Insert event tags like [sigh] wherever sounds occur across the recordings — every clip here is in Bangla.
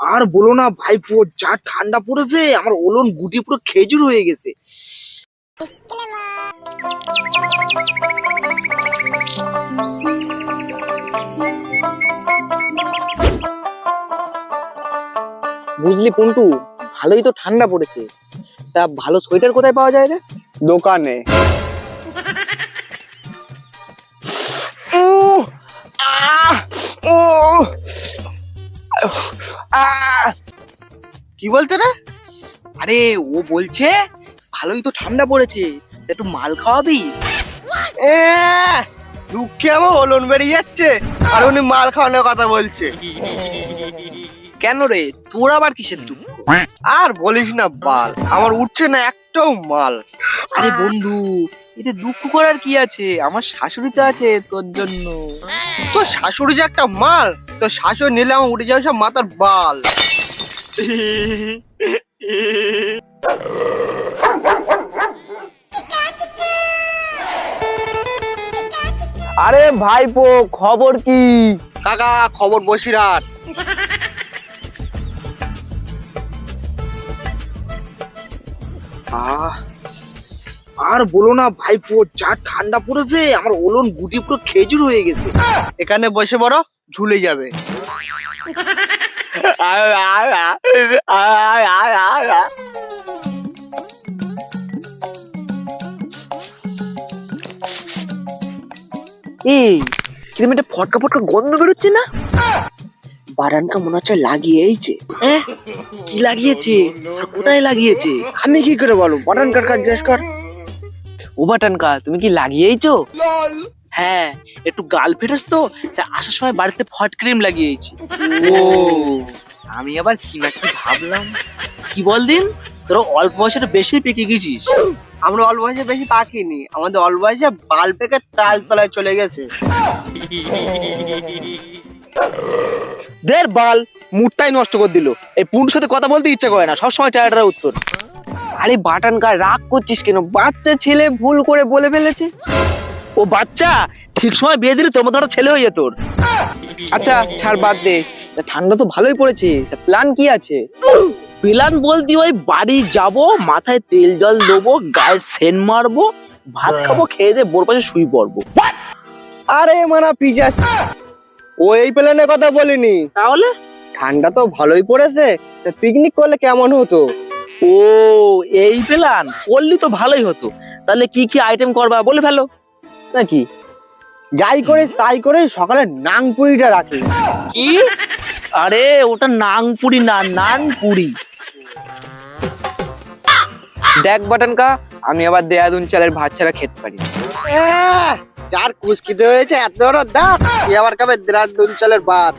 আর বলো না ভাইপো যা ঠান্ডা পড়েছে আমার ওলন গুটি পুরো খেজুর হয়ে গেছে। বুঝলি পন্টু ভালোই তো ঠান্ডা পড়েছে। তা ভালো সোয়েটার কোথায় পাওয়া যায় রে? দোকানে। কি বলতে রে? আরে ও বলছে ভালোই তো ঠান্ডা পড়েছে একটু মাল খাওয়াবি? দুঃখে আমার ওলন বেরিয়ে যাচ্ছে আর উনি মাল খাওয়ানোর কথা বলছে। কেন রে? তোর আবার কিসের দুঃখ? আর বলিস না বাল আমার উঠছে না একটাও মাল। আরে বন্ধু এতে দুঃখ করার কি আছে? আমার শাশুড়ি তো আছে তোর জন্য। তোর শাশুড়ি যে একটা মাল তোর শাশুড়ি নিলে আমার উঠে যাবে সব মাথার বাল। আরে ভাইপো খবর কি? কাকা খবর বসিরাট আহ আর বলো না ভাইপো যা ঠান্ডা পড়েছে আমার ওলন গুটি পুরো খেজুর হয়ে গেছে। এখানে বসে বড় ঝুলে যাবে। এই কিরম একটা ফটকা ফটকা গন্ধ বেরোচ্ছে না? বারানকা মনে হচ্ছে লাগিয়েইছে এহ, কি লাগিয়েছে? কোথায় লাগিয়েছে? আমি কি করে বলো বাটন কাট কাট জিজ্ঞেস কর। ও বাটানকা তুমি কি লাগিয়েইছো? হ্যাঁ একটু গাল ফেটেস তো তা আসার সময় বাড়িতে ফট ক্রিম লাগিয়েছি। ও। আমি আবার কি না কি ভাবলাম। কি বল দিন? তোরা অল্প বয়সে বেশি পেকে গেছিস। আমরা অল্প বয়সে বেশি পাকিনি। আমাদের অল্প বয়সে বাল পেকে তাল তলায় চলে গেছে। [laughs] দের বাল মুডটাই নষ্ট করে দিল। এই পুন্ডুর সাথে কথা বলতে ইচ্ছা করে না সবসময় টায়ারটার উত্তর। আরে বাটান কার রাগ করছিস কেন? বাচ্চা ছেলে ভুল করে বলে ফেলেছে। ও বাচ্চা ঠিক সময় বিয়ে দিলে তোর মতো একটা ছেলে হয়ে যেত আচ্ছা ছাড় বাদ দে। তা ঠান্ডা তো ভালোই পড়েছে। তা প্ল্যান কি আছে? প্ল্যান বলতে ওই বাড়ি যাব মাথায় তেল জল দেবো গায়ে সেন মারবো ভাত খাব খেয়ে দিয়ে বোর পাশে শুই পড়ব। আরে মানা পিজা। ও এই প্ল্যানের কথা বলিনি। তাহলে? ঠান্ডা তো ভালোই পড়েছে পিকনিক করলে কেমন হতো? ও এই প্ল্যান করলি তো ভালোই হতো। তাহলে কি কি আইটেম করবা বলে ফেলো। নাকি? যাই করে তাই করে সকালে নাংপুরিটা রাখি কি? আরে ওটা নাংপুরি না নানপুরি। দেখ বাটান কা আমি আবার দেয়াদুন চালের ভাত ছাড়া খেতে পারি। আহ, যার কুচকিতে হয়েছে এত বড় দাঁত সে আবার খাবে দ্রাত দুঞ্চলের ভাত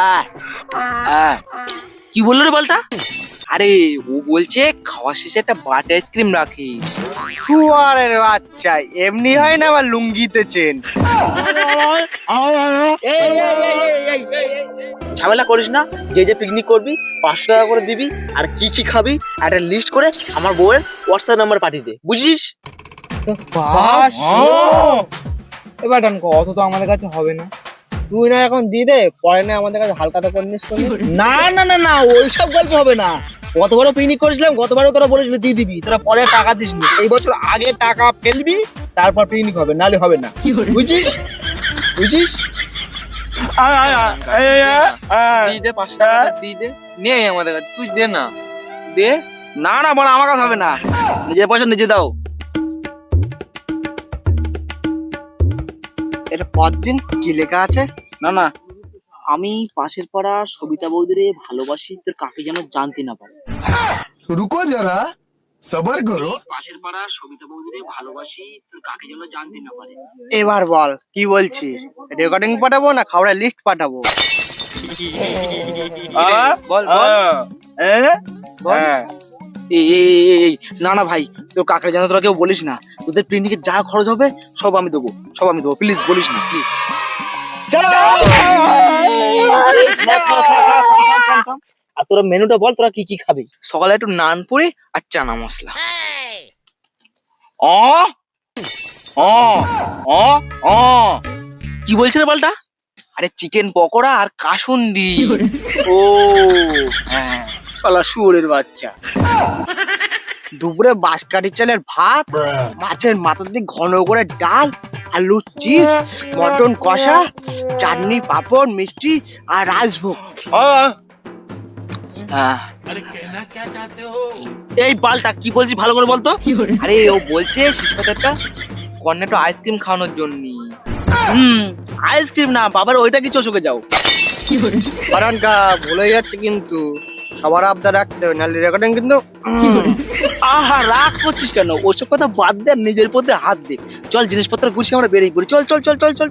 আহ, আহ। কি বলল রে বলটা? আরে ও বলছে খাওয়া শেষে একটা বাটার আইসক্রিম রাখিস। শুয়ারের বাচ্চা এমনি হয় না আবার লুঙ্গিতে চেন। ঝামেলা করিস না যে যে পিকনিক করবি পাঁচশো টাকা করে দিবি আর কি কি খাবি একটা লিস্ট করে আমার বউয়ের হোয়াটসঅ্যাপ নাম্বার পাঠিয়ে দে। বুঝিস? এবার ডান অত তো আমাদের কাছে হবে না। তুই না এখন দিয়ে দে পরে না আমাদের কাছে হালকাতা করে নিস তো না না না না ওইসব গল্প হবে না। গতবারও পিকনিক করেছিলাম গতবারও তোরা বলেছিলি দিয়ে দিবি তোরা পরে টাকা দিস নি এই বছর আগে টাকা ফেলবি তারপর পিকনিক হবে নালে হবে না। বুঝছিস? বুঝছিস? দিয়ে দে পাঁচশো টাকা দিয়ে দে। নে আমাদের কাছে তুই দে না। দে। না না বড় আমার কাছে হবে না। নিজের পয়সা নিজে দাও। এটা পরদিন কি লেখা আছে? না না। আমি পাশের পাড়া সবিতা বৌদিরে ভালোবাসি তোর কাকে যেন জানতে না পারে। রুকো যারা সবার করো। পাশের পাড়া সবিতা বৌদিরে ভালোবাসি তোর কাকে যেন জানতে না পারে। এবার বল কি বলছিস? রেকর্ডিং পাঠাবো না খাওয়া লিস্ট পাঠাবো? বল বল। হ্যাঁ। এই, না না ভাই তোর কাকে যেন তোরা কেউ বলিস না। তোদের পিকনিকে যা খরচ হবে সব আমি দেবো সব আমি দেবো। প্লিজ বলিস না প্লিজ চলো! আর তোরা মেনুটা বল তোরা কি কি খাবি? সকালে একটু নান পুরি আর চানা মশলা। অ? অ? অ? অ? কি বলছে রে বলটা আরে চিকেন পকোড়া আর কাসুন্দি। ও হ্যাঁ। শালা শুয়োরের বাচ্চা। দুপুরে বাঁশকাঠির চালের ভাত মাছের মাথার দিকে ঘন করে ডাল আলু চিপস মটন কষা চাটনি পাপড় মিষ্টি আর রাজভোগ। হ্যাঁ। এই বালটা কি বলছিস ভালো করে বলতো? আরে ও বলছে শিশুপাতারটা কর্নেটো আইসক্রিম খাওয়ানোর জন্য। হুম আইসক্রিম না বাবার ওইটা কি চোষকে যাও। বারানকা ভুলে যাচ্ছে কিন্তু। সবার আবদার রাখতে হবে নাহলে রেকর্ডিং কিন্তু আহা রাগ করছিস কেন? ওসব কথা বাদ দে আর নিজের পথে হাত দে। চল জিনিসপত্র গুছিয়ে আমরা বেরিয়ে পড়ি। চল চল। চল চল চল।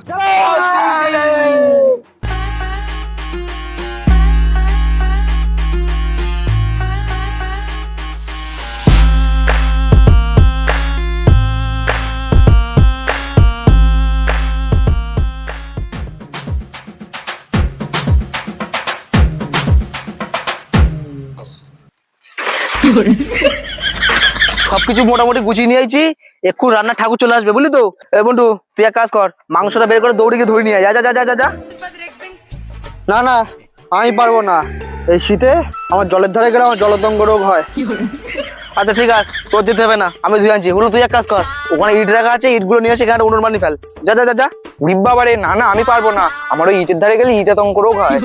সবকিছু মোটামুটি গুছিয়ে নিয়ে আইছি। একটু রান্না ঠাকুর চলে আসবে, বুঝলি তো? এ বন্ধু, তুই এক কাজ কর, মাংসটা বের করে দৌড়ে ধরে নিয়ে যা যা যা যা যা না না, আমি পারব না। এই শীতে আমার জলের ধারে গেলে আমার জলতঙ্গ রোগ হয়। আচ্ছা ঠিক আছে, তোর যেতে হবে না, আমি ধুয়ে আনছি। হলো, তুই এক কাজ কর, ওখানে ইট রাখা আছে, ইটগুলো নিয়ে এসে এখানে উনুন বানিয়ে ফেল। যা যা যা যা। ডিব্বা বাড়ে না না, আমি পারব না। আমার ওই ইটের ধারে গেলে ইটাতঙ্ক রোগ হয়।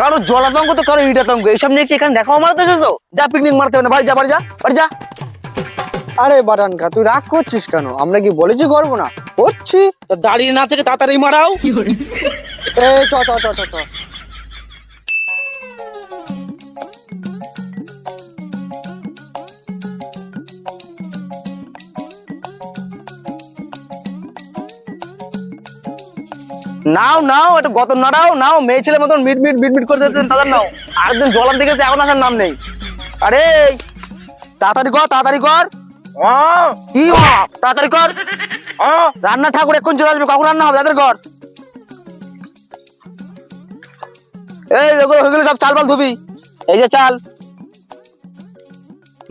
কারও জলাতঙ্ক তো কারও ইটাতঙ্ক এইসব নিয়ে কি এখানে দেখাও মারতে এসেছ? যা পিকনিক মারতে হবে না। ভাই, যা, বাড়ি যা বাড়ি যা। আরে বারানকা তুই রাগ করছিস কেন? আমরা কি বলেছি করব না? করছি। তা দাঁড়িয়ে না থেকে তাড়াতাড়ি মারাও। এই চ চ চ চ চ। নাও নাও এটা গত নাড়াও নাও মেয়ে ছেলে মতন মিট মিট মিট মিট করে দিতেন তাদের নাও। আরেকদিন জলার দিকে এখন আসার নাম নেই। আরে তাড়াতাড়ি কর তাড়াতাড়ি কর। কি ও? তাড়াতাড়ি কর। রান্না ঠাকুর এখন চলে আসবে কখন রান্না হবে? তাদের কর। এই এগুলো হয়ে গেলে সব চাল বাল ধুবি। এই যে চাল।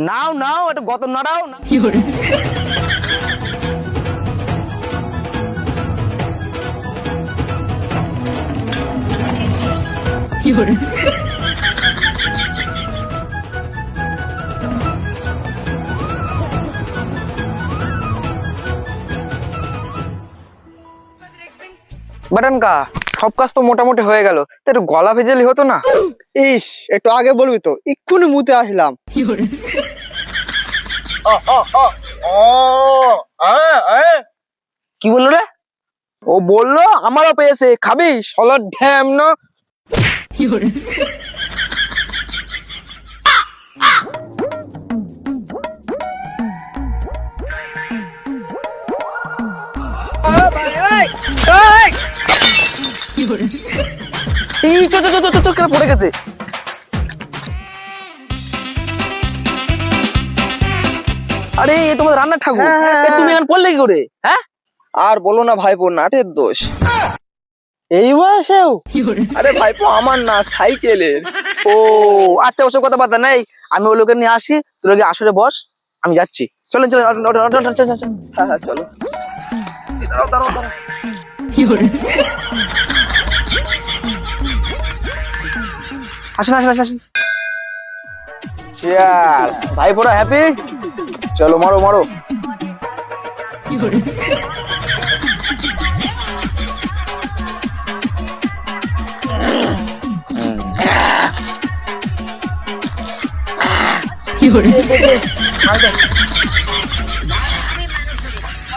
নাও নাও এটা গত নাড়াও না বাটন কা সব কাজ তো মোটামুটি হয়ে গেল। তো একটু গলা ভেজালি হতো না? ইস একটু আগে বলবি তো এক্ষুনি মুতে আসলাম। কি বলল রে? ও বলল আমারও পেয়েছে খাবি? সলার ঢ্যাম না? এই, চো, চো, চো, চো, চো, পড়ে গেছে? আরে এ তোমাদের রান্নার ঠাকুর। তুমি এখন পড়লে কি করে? হ্যাঁ? আর বলো না ভাইপো নাটের দোষ। এই বয়সেও? আরে ভাইপো আমার না সাইকেলের। ও আচ্ছা ওসব কথা বার্তা নেই। আমি ওই লোকের নিয়ে আসি তুই লোকে আসরে বস আমি যাচ্ছি। চলেন, চলেন। হ্যাঁ হ্যাঁ চলো। দাঁড়াও দাঁড়াও দাঁড়াও আসেন আসেন আসেন আসেন। Cheers! ভাই পুরো হ্যাপি চলো মারো মারো।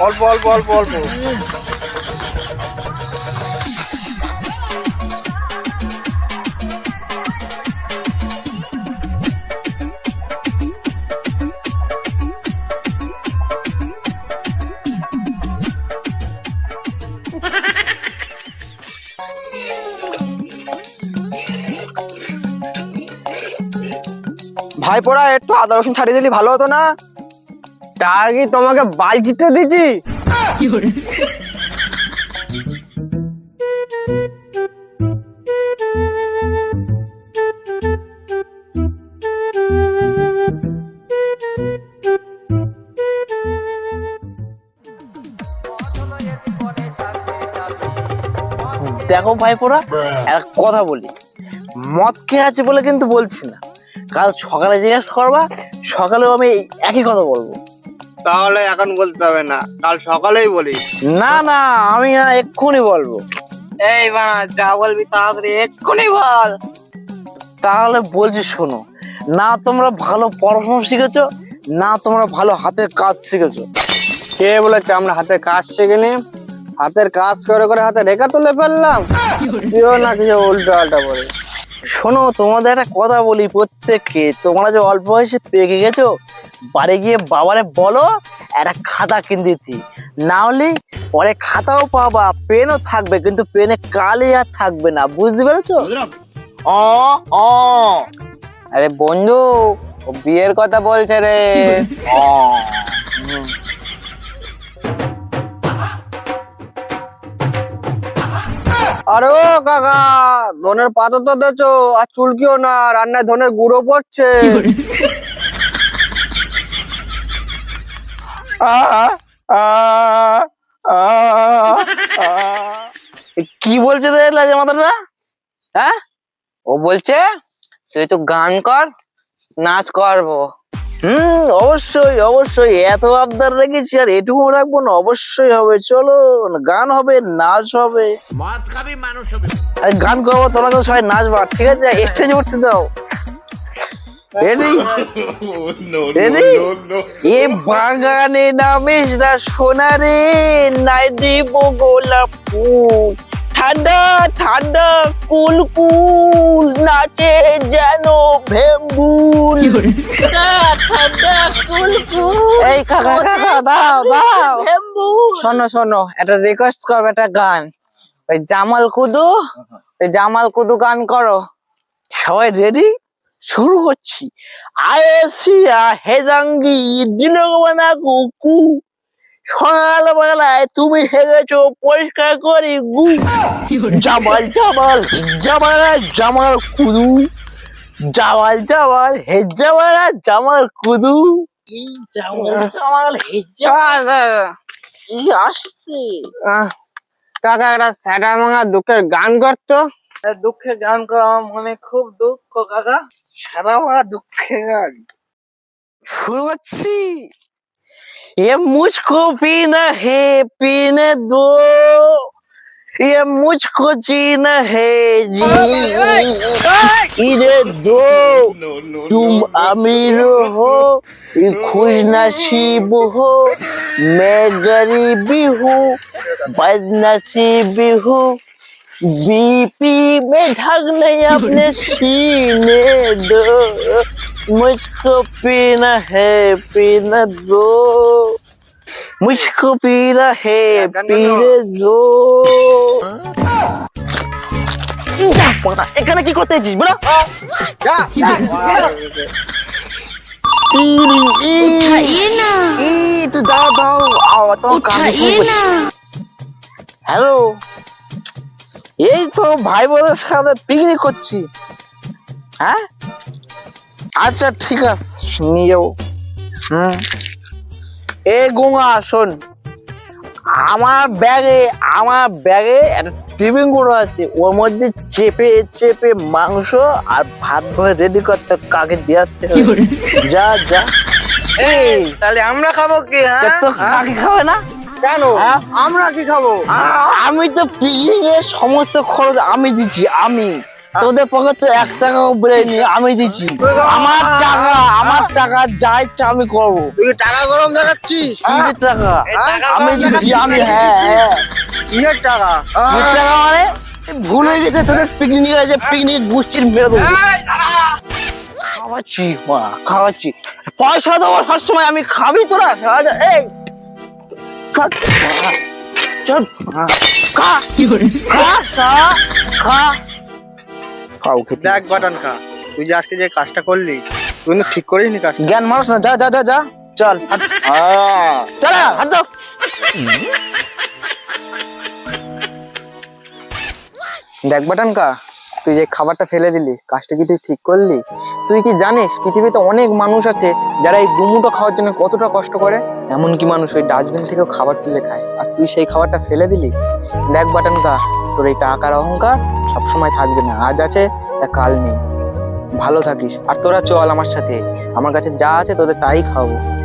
অল্প অল্প অল্প অল্প। ভাই পোড়া, একটু আদা রসুন ছাড়িয়ে দিলি, ভালো হতো না? তার কি তোমাকে বালতিতে দিছি দেখো ভাইপোরা একটা কথা বলি, মদ খেয়ে আছে বলে কিন্তু বলছি না। কাল সকালে জিজ্ঞেস করবা সকালেও আমি একই কথা বলব। তাহলে এখন বলতে হবে না কাল সকালেই বলি না না আমি না এক্ষুনি বলব। এই বানা যা বলবি তাড়াতাড়ি এক্ষুনি বল। তাহলে বলছি শোনো না তোমরা ভালো পড়াশোনা শিখেছো না তোমরা ভালো হাতের কাজ শিখেছো। কে বলেছে আমরা হাতে কাজ শিখিনি? হাতের কাজ করে করে হাতে রেখা তুলে ফেললাম। কেউ না কিছু উল্টো আল্টা বলে শোনো তোমাদের একটা কথা বলি প্রত্যেককে। তোমরা যে অল্প বয়সে পেকে গেছো বাড়ি গিয়ে বাবারে বলো একটা খাতা কিনে দিতি না হলে পরে খাতাও পাবা পেনও থাকবে কিন্তু পেনে কালি আর থাকবে না। বুঝতে পেরেছ? অ অ। আরে বন্ধু ও বিয়ের কথা বলছে রে। অ। [laughs] আরে কাকা, ধনের পাতা তো দেছো আর চুলকিও না রান্নায় ধনের গুঁড়ো পড়ছে। কি বলছে রে লাজে মাথাটা? হ্যাঁ? ও বলছে, তুই তো গান কর, নাচ করব। হুম অবশ্যই অবশ্যই। এত আবদার রেখেছি আর এটুকু রাখব না। অবশ্যই হবে। চলো গান হবে নাচ হবে। আরে গান করব তোমরা তো সবাই নাচবা। ঠিক আছে স্টেজে উঠতে দাও। রেডি রেডি এ বাগানে নামিস না সোনারে নাই দিব গোলাপ ফুল। ঠান্ডা ঠান্ডা কুল কুল নাচে যেন ভেম্বুল। ঠান্ডা কুল কুল এই কাকা কাকা দাও দাও। ভেম্বুল। শোনো শোনো একটা রিকোয়েস্ট করবে একটা গান। ওই জামাল কুদু ওই জামাল কুদু গান করো। সবাই রেডি শুরু করছি। আয়েসিয়া হেজাঙ্গি জিনগবানা কুকু। সকাল বেলায় তুমি হেগেছো পরিষ্কার করি গু। জামাল জামাল জামাল জামাল কুদু। জামাল জামাল হে জামাল জামাল কুদু। এই জামাল জামাল হে আসছে? আহ, কাকা একটা মাঙা দুঃখের গান করতো দুঃখের গান করা আমার মনে খুব দুঃখ কাকা। সারা দুঃখের গান। শুরু করছি। ये मुझको पीना है पीने दो। ये मुझको जीना है जी। जीने दो। तुम अमीर हो ये खुश नसीब हो। मैं गरीबी हूँ बदनसीबी हूँ। बीपी में ढक नहीं अपने [laughs] सीने दो। मुझको पीना है पीना दो मुझको पीना है पीने दो এখানে কি করতে এসেছিস বলো যা, যা। उठाइए ना তুই দাও দাও আও, তোর কানে उठाइए খুব- ना হ্যালো এই তো ভাই বোনের সাথে পিকনিক করছি হ্যাঁ আচ্ছা ঠিক আছে নিয়ে যাব। হুম। এ গঙ্গা শোন। আমার ব্যাগে আমার ব্যাগে একটা টিফিন গুঁড়ো আছে। ওর মধ্যে চেপে চেপে মাংস আর ভাত ভরে রেডি করতে কাকে দিয়ে। যা যা। এই তাহলে আমরা খাব কি হ্যাঁ? তো কাকে খাবে না? কেন? হ্যাঁ? আমরা কি খাব? আমি তো পিকনিক এর সমস্ত খরচ আমি দিচ্ছি আমি। তোদের পকেট তো এক টাকাও বেরোয়নি আমি দিচ্ছি। আমার টাকা আমার টাকা যা ইচ্ছা আমি করব। তুই টাকা গরম দেখাচ্ছিস? কিসের টাকা? আমি দিচ্ছি আমি হ্যাঁ হ্যাঁ। টাকা? টাকা মানে? ভুল হয়ে গেছে তোদের পিকনিক আছে পিকনিক গুষ্টির মেরে দেবো। খাওয়াচ্ছি মা খাওয়াচ্ছি। পয়সা দেবো সবসময় আমি খাবি তোরা? এই। চল, চল খা। খা খা খা। দেখ বাটান খা। তুই যে আজকে যে কাজটা করলি তুই ঠিক করিস নি কাজটা। জ্ঞান মানুষ না যা যা যা যা চল। হাট দেখ বাটানকা তুই যে খাবারটা ফেলে দিলি কাজটা কি তুই ঠিক করলি? তুই কি জানিস পৃথিবীতে অনেক মানুষ আছে যারা এই দুমুটো খাওয়ার জন্য কতটা কষ্ট করে? এমনকি মানুষ ওই ডাস্টবিন থেকেও খাবার তুলে খায়। আর তুই সেই খাবারটা ফেলে দিলি? দেখ বাটানকা তোর এই টাকার অহংকার সবসময় থাকবে না। আজ আছে, তা কাল নেই। ভালো থাকিস। আর তোরা চল আমার সাথে। আমার কাছে যা আছে তোদের তাই খাওয়াবো।